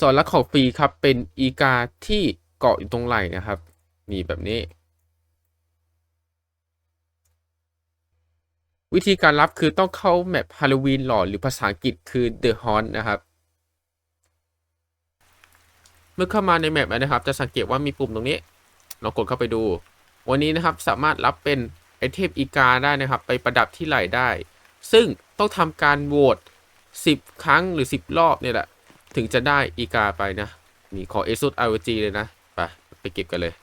ส่วนลักของฟรีครับเป็นอีกาที่เกาะอยู่ตรงไหล่นะครับมีแบบนี้ วิธีการรับคือต้องเข้าแมปฮาโลวีนหลอดหรือภาษาอังกฤษคือ The Haunt นะครับ เมื่อเข้ามาในแมปนะครับ จะสังเกตว่ามีปุ่มตรงนี้เรากดเข้าไปดู วันนี้นะครับสามารถรับเป็นไอเทมอีกาได้นะครับ ไปประดับที่ไหล่ได้ ซึ่งต้องทำการโหวต10 ครั้งหรือ 10 รอบเนี่ยแหละ ถึงจะได้อีกาไปนะมีขอเอซุด ROG เลยนะ ไป ไปเก็บกันเลย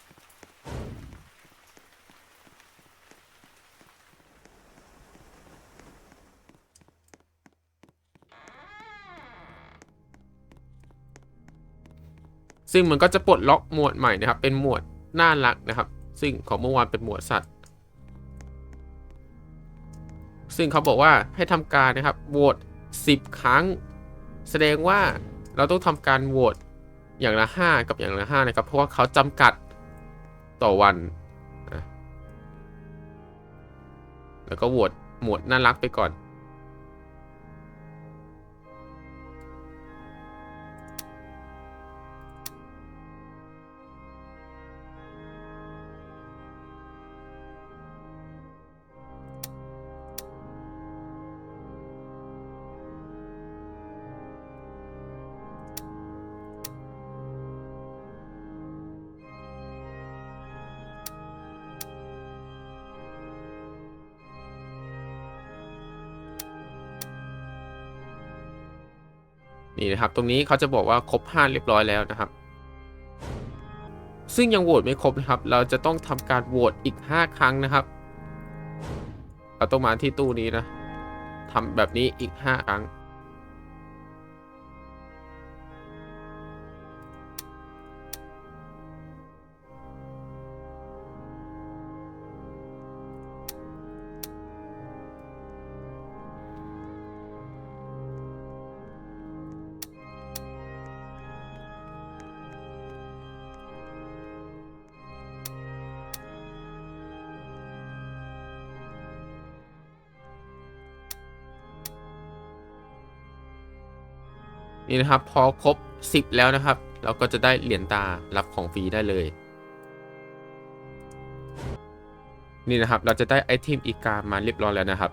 ซึ่งมันก็จะปลดล็อกหมวดใหม่นะครับ เป็นหมวดน่ารักนะครับ ซึ่งของเมื่อวานเป็นหมวดสัตว์ ซึ่งเขาบอกว่าให้ทำการนะครับโหวต10 ครั้ง แสดงว่า เราต้องทำการโหวตอย่างละ 5 กับอย่างละ5นะครับ เพราะว่าเขาจำกัดต่อวันนะแล้วก็โหวตหมวดน่ารักไปก่อน นี่นะครับ ตรงนี้เขาจะบอกว่าครบ 5 เรียบร้อยแล้วนะครับ ซึ่งยังโหวตไม่ครบนะครับ เราจะต้องทำการโหวตอีก 5 ครั้งนะครับ เราต้องมาที่ตู้นี้นะทำแบบนี้อีก 5 ครั้ง นี่นะครับพอครบ 10 แล้วนะครับ เราก็จะได้เหรียญตารับของฟรีได้เลย นี่นะครับเราจะได้ไอเทมอีกามาเรียบร้อยแล้วนะครับ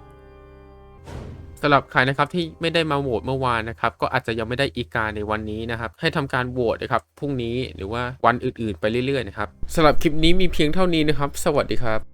สำหรับใครนะครับที่ไม่ได้มาโหวตเมื่อวานนะครับ ก็อาจจะยังไม่ได้อีกาในวันนี้นะครับ ให้ทำการโหวตนะครับพรุ่งนี้หรือว่าวันอื่นๆ ไปเรื่อยๆนะครับสำหรับคลิปนี้มีเพียงเท่านี้นะครับ สวัสดีครับ